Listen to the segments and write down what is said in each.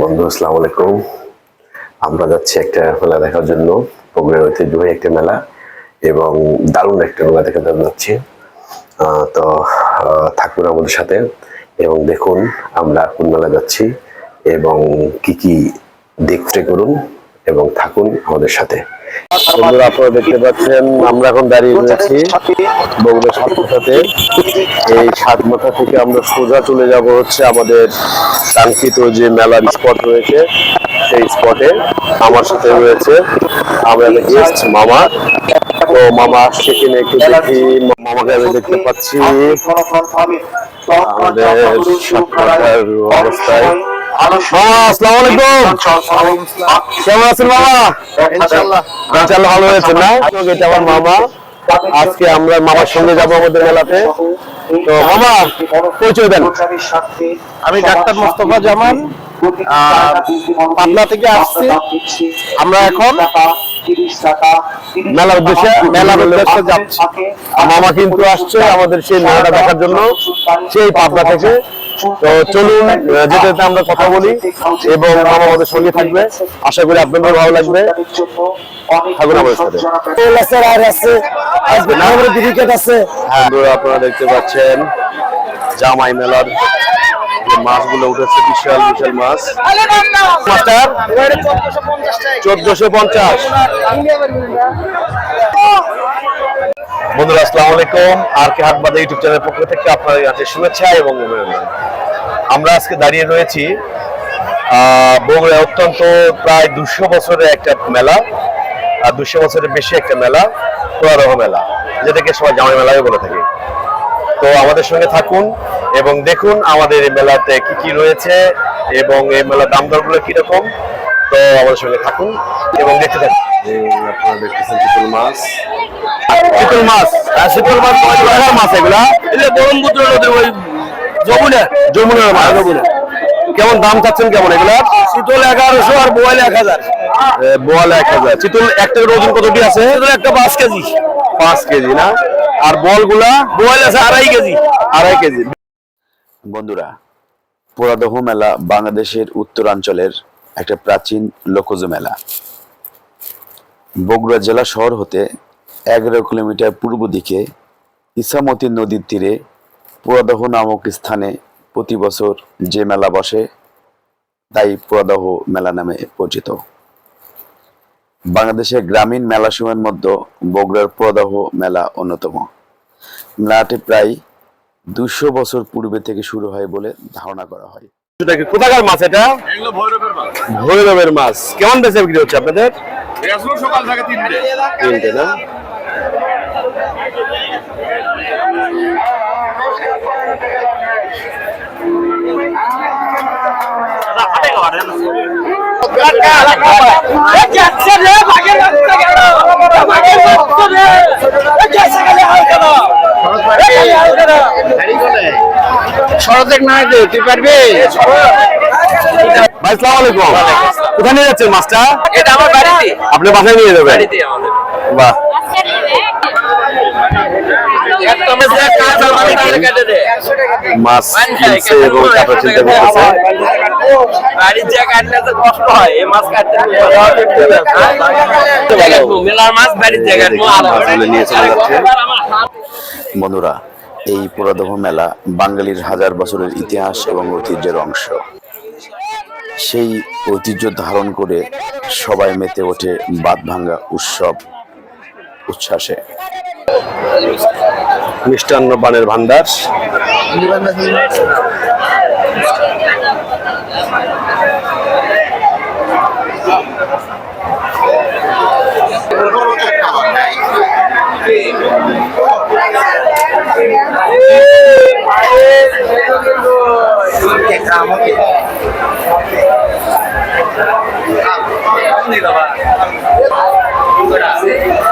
বন্ধু, আসসালাম আলাইকুম। আমরা যাচ্ছি একটা মেলা দেখার জন্য। বগুড়ার ঐতিহ্যবাহী একটা মেলা এবং দারুণ একটা মেলা দেখার জন্য যাচ্ছি। তো থাকুন আমাদের সাথে এবং দেখুন আমরা কোন মেলা যাচ্ছি এবং কি কি দেখতে করুন এবং থাকুন আমাদের সাথে। বন্ধুরা, আপনারা দেখতে পাচ্ছেন, আমরা এখন দাঁড়িয়ে রয়েছি বগুড়া সাতমাথাতে এই সাতমাথা থেকে আমরা সোজা চলে যাব হচ্ছে আমাদের কাঙ্ক্ষিত যে মেলার স্পট রয়েছে, সেই স্পটে আমার সাথে রয়েছে আমার গেস্ট মামা। তো মামা আসছে কিনা একটু দেখি। মামাকে আমি দেখতে পাচ্ছি। আমাদের অবস্থায় আসসালামু আলাইকুম। কেমন আছেন মামা ইনশাআল্লাহ। ইনশাআল্লাহ ভালো হয়েছে না? এটা আমার মামা। আজকে আমরা মামার সঙ্গে যাব আমাদের মেলাতে। তো মামা পরিচয় দেন। আমি ডাক্তার মোস্তফা জামান। পাবনা থেকে আসছি। আমরা এখন মেলার উদ্দেশ্যে মেলার উদ্দেশ্যে যাচ্ছি। মামা কিন্তু আসছে আমাদের সেই মেলাটা দেখার জন্য। সেই পাবনা থেকে। তো চলুন যেতে আমরা কথা বলি এবং মামা আমাদের সঙ্গে থাকবে। আশা করি আপনাদের ভালো লাগবে। থাকুন আমাদের সাথে। বন্ধুরা আপনারা দেখতে পাচ্ছেন জামাই মেলার মাছগুলো উঠেছে বিশাল বিশাল মাছ। মাস্টার চোদ্দশো পঞ্চাশ। বন্ধুরা আসসালামু আলাইকুম। আর কে হাট বাদে ইউটিউব চ্যানেলের পক্ষ থেকে আপনাদের কাছে শুভেচ্ছা এবং অভিনন্দন। আমরা আজকে দাঁড়িয়ে রয়েছি বগুড়ায় অত্যন্ত প্রায় দুশো বছরের একটা মেলা, আর দুশো বছরের বেশি একটা মেলা প্রয়ারহ মেলা, যেটাকে সবাই জামাই মেলায় বলে থাকে। তো আমাদের সঙ্গে থাকুন এবং দেখুন আমাদের এই মেলাতে কি কি রয়েছে এবং এই মেলার দাম দরগুলো কীরকম। তো আমাদের সঙ্গে থাকুন এবং দেখতে থাকুন। মাছ মাছ মাছ মাছ এগুলা ব্রহ্মপুত্র নদীর ওই যমুনা মাছ কেমন দাম চাচ্ছেন কেমন? এগুলা শীতল এগারোশো আর বোয়াল এক হাজার। বোয়াল এক হাজার। চিতল একটা ওজন কতটি আছে? একটা পাঁচ কেজি। পাঁচ কেজি না? আর বলগুলা বোয়াল আছে আড়াই কেজি। আড়াই কেজি। বন্ধুরা পোড়াদহ মেলা বাংলাদেশের উত্তরাঞ্চলের একটা প্রাচীন লোকজ মেলা। বগুড়া জেলা শহর হতে এগারো কিলোমিটার পূর্ব দিকে ইসামতি নদীর তীরে পোড়াদহ নামক স্থানে প্রতি বছর যে মেলা বসে তাই পোড়াদহ মেলা নামে পরিচিত। বাংলাদেশের গ্রামীণ মেলা মেলাসমূহের মধ্যে বগুড়ার পোড়াদহ মেলা অন্যতম। মেলাটি প্রায় দুশো বছর পূর্বে থেকে শুরু হয় বলে ধারণা করা হয়। কোথাকার মাছ এটা? ভৈরবের মাছ। কেমন বেচে বিক্রি হচ্ছে আপনাদের? সকাল থেকে তিনটে। তিনটে না? সরদেক না দে তুই পারবি? ভাই সালাম আলাইকুম। কোথায় নিয়ে যাচ্ছেন মাছটা এটা আমার বাড়িতে। আপনি বাসায় নিয়ে যাবেন? বাহ। একটা মেসে কাজ আমাকে কেটে কেটে দে মাছ কিনছে এবং কাটার চিন্তা করতেছে বাড়ির যে কাটলে তো কষ্ট হয় এই মাছ কাটতে মেলার মাছ বাড়ির যে নিয়ে চলে যাচ্ছে বন্ধুরা এই পুরাদহ মেলা বাঙালির হাজার বছরের ইতিহাস এবং ঐতিহ্যের অংশ সেই ঐতিহ্য ধারণ করে সবাই মেতে ওঠে বাদ ভাঙ্গা উৎসব উচ্ছ্বাসে মিষ্টান্ন বানের ভান্ডার।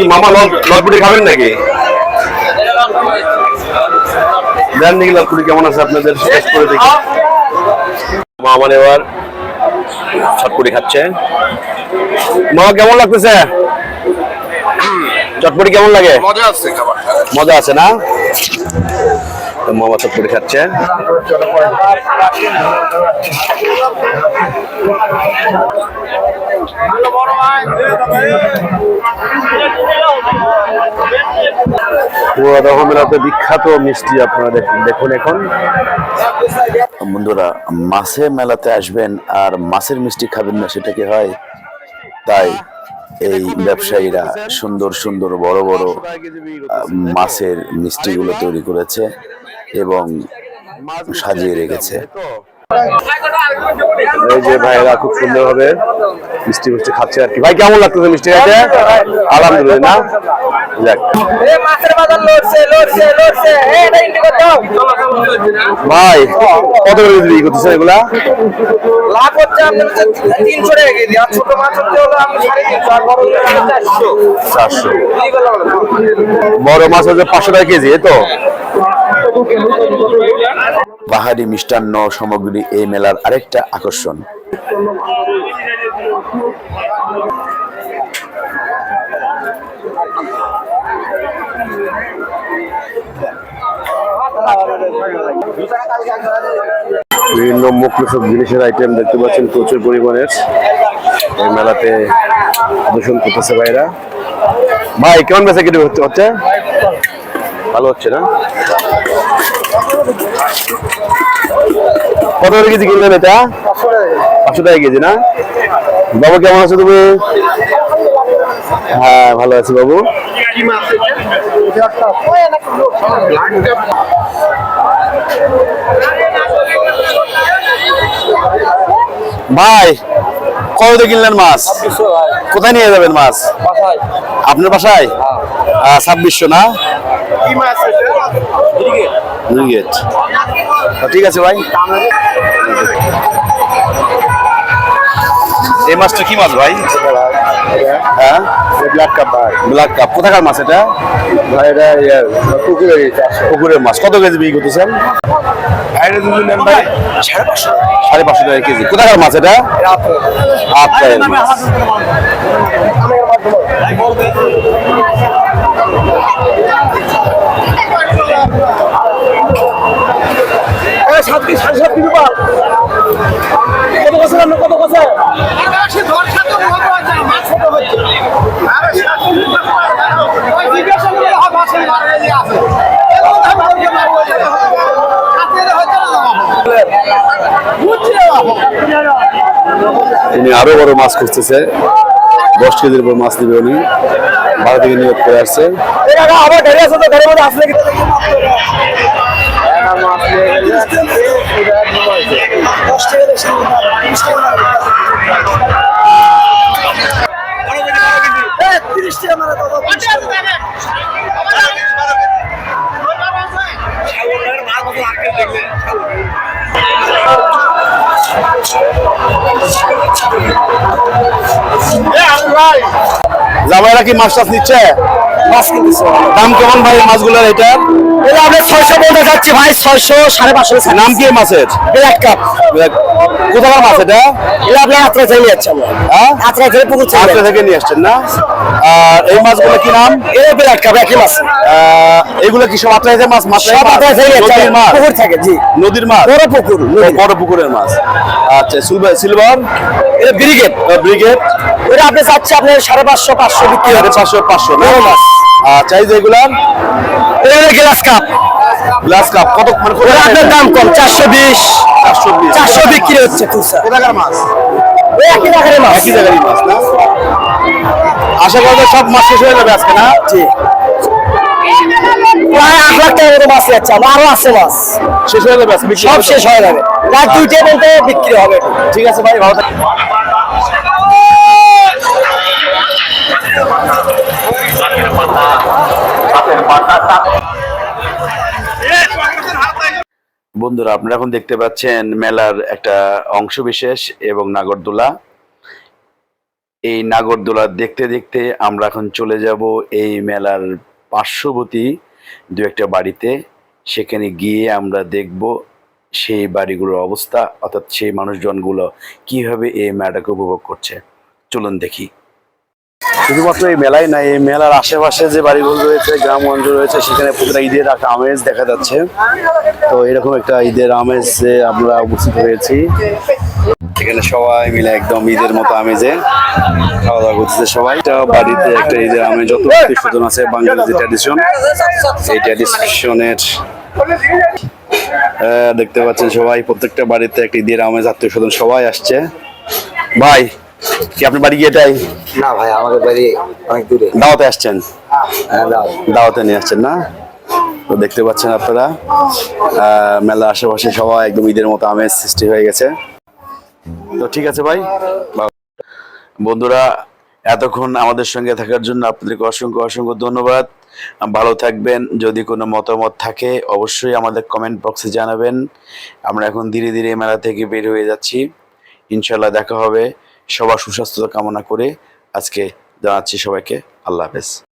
কি মামা লটপুটি খাবেন নাকি? দেন দেখি লটপুটি কেমন আছে আপনাদের টেস্ট করে দেখি। মামা এবার চটপুটি খাচ্ছে। মামা কেমন লাগতেছে? চটপটি কেমন লাগে? মজা আছে মজা আছে না? মামা চটপটি খাচ্ছে। পুরাদহ বিখ্যাত মিষ্টি আপনারা দেখুন এখন। বন্ধুরা মাছের মেলাতে আসবেন আর মাছের মিষ্টি খাবেন না, সেটা কি হয়? তাই এই ব্যবসায়ীরা সুন্দর সুন্দর বড় বড় মাছের মিষ্টিগুলো তৈরি করেছে। এবং সাজিয়ে রেখেছে। এই যে ভাইয়েরা খুব সুন্দর ভাবে মিষ্টি মিষ্টি খাচ্ছে আর কি। ভাই কেমন লাগতেছে মিষ্টি খাইতে আলহামদুলিল্লাহ না? ভাই কত করে বিক্রি করতেছেন এগুলা? লাভ হচ্ছে আপনার তিনশো টাকা কেজি আর ছোট মাছ হচ্ছে হলো আপনি সাড়ে তিনশো আর বড় চারশো। চারশো। বড় মাছ হচ্ছে পাঁচশো টাকা কেজি তো? পাহাড়ি মিষ্টান্ন সামগ্রী এই মেলার আরেকটা আকর্ষণ। বিভিন্ন সব জিনিসের আইটেম দেখতে পাচ্ছেন, প্রচুর পরিমাণের। এই মেলাতে প্রদর্শন করতেছে ভাইরা। ভাই, কেমন বেচা হচ্ছে হচ্ছে? ভালো হচ্ছে না? কত করে কেজি কিনলেন এটা? পাঁচশো টাকা কেজি না? বাবু কেমন আছো তুমি? হ্যাঁ ভালো আছি বাবু। ভাই কত কিনলেন মাছ? কোথায় নিয়ে যাবেন মাছ? আপনার বাসায়? ছাব্বিশশো না? ব্রিগেড ঠিক আছে ভাই। এই মাছটা কি মাছ ভাই? হ্যাঁ? ব্ল্যাক কাপ ভাই। ব্ল্যাক কাপ কোথাকার মাছ এটা? ভাই এটা ইয়ার পুকুরের মাছ। কত কেজি বিক্রি করতেছেন? সাড়ে পাঁচশো টাকা। কেজি। কোথাকার মাছ এটা? আত্মায়ের মাছ। সাতটি সাড়ে সাতটি রূপাল কত বছর আপনি কত বছর? উনি আরও বড় মাছ খুঁজতেছে। দশ কেজির উপর মাছ নিবে উনি। বারো থেকে নিয়োগ করে আসছে। আমার গাড়ি আছে তো গাড়ির মধ্যে আসলে কি জামাইরা কি মাছ টাছ নিচ্ছে? মাছ কিনতেছে। দাম কেমন ভাই মাছগুলোর এটা এটা ছয়শো বলতে যাচ্ছি ভাই ছয়শো সাড়ে পাঁচশো নাম কি মাছের? Black carp. কোথাকার মাছ এটা? এটা আপনি আত্রা চাইলে যাচ্ছে আমরা হ্যাঁ? আত্রা পুকুর থেকে নিয়ে আসছেন না? আর এই মাছগুলো কি নাম? এটা ব্ল্যাক কাপ একই মাছ আহ, এগুলো কি সব মাছ? মাছ? সব আত্রা চাইলে নদীর মাছ? পুকুর থাকে জি। নদীর মাছ? বড় পুকুর বড় পুকুরের মাছ। আচ্ছা সিলভার সিলভার? এটা ব্রিগেড। ব্রিগেড? আপনি চাচ্ছে আপনার সাড়ে পাঁচশো পাঁচশো বিক্রি সাড়ে পাঁচশো পাঁচশো বড় মাছ। আচ্ছা এই যে এগুলার গ্লাস কাপ। গ্লাস কাপ কত মানে আপনার দাম কম চারশো বিশ। চারশো বিক্রি হচ্ছে কোথাকার মাছ? একই টাকার মাছ। একই জায়গারই মাছ না? আশা করব সব মাছ শেষ হয়ে যাবে আজকে না? জি। প্রায় আট লাখ টাকার মতো মাছ যাচ্ছে আমার আরও আছে মাছ। শেষ হয়ে যাবে সব শেষ হয়ে যাবে। রাত দুইটা বলতে বিক্রি হবে। ঠিক আছে ভাই ভালো থাকবেন বন্ধুরা, আপনারা এখন দেখতে পাচ্ছেন মেলার একটা অংশ বিশেষ এবং নাগরদোলা। এই নাগরদোলা দেখতে দেখতে আমরা এখন চলে যাব এই মেলার পার্শ্ববর্তী দু একটা বাড়িতে। সেখানে গিয়ে আমরা দেখব সেই বাড়িগুলোর অবস্থা, অর্থাৎ সেই মানুষজনগুলো কীভাবে এই মেলাটাকে উপভোগ করছে। চলুন দেখি। শুধুমাত্র এই মেলায় না, এই মেলার আশেপাশে যে বাড়িগুলো রয়েছে, গ্রামগঞ্জ রয়েছে, সেখানে প্রতিটা ঈদের একটা আমেজ দেখা যাচ্ছে। তো এরকম একটা ঈদের আমেজে আমরা উপস্থিত হয়েছি। এখানে সবাই মিলে একদম ঈদের মতো আমেজে খাওয়া দাওয়া করতেছে সবাই। বাড়িতে একটা ঈদের আমেজ, যত স্বজন আছে বাঙালি যে ট্র্যাডিশন এই ট্র্যাডিশনের দেখতে পাচ্ছেন সবাই, প্রত্যেকটা বাড়িতে একটা ঈদের আমেজ আত্মীয় স্বজন সবাই আসছে। ভাই কি আপনার বাড়ি গিয়েটাই না ভাই আমাদের বাড়ি অনেক দূরে। দাওয়াতে আসছেন? হ্যাঁ দাওয়াতে। নিয়ে আসছেন না? তো দেখতে পাচ্ছেন আপনারা মেলা আশেপাশে সবাই একদম ঈদের মতো আমেজ সৃষ্টি হয়ে গেছে। তো ঠিক আছে ভাই বন্ধুরা এতক্ষণ আমাদের সঙ্গে থাকার জন্য আপনাদেরকে অসংখ্য অসংখ্য ধন্যবাদ। ভালো থাকবেন যদি কোনো মতামত থাকে অবশ্যই আমাদের কমেন্ট বক্সে জানাবেন। আমরা এখন ধীরে ধীরে মেলা থেকে বের হয়ে যাচ্ছি। ইনশাল্লাহ দেখা হবে। সবার সুস্বাস্থ্য কামনা করে আজকে জানাচ্ছি সবাইকে। আল্লাহ হাফেজ।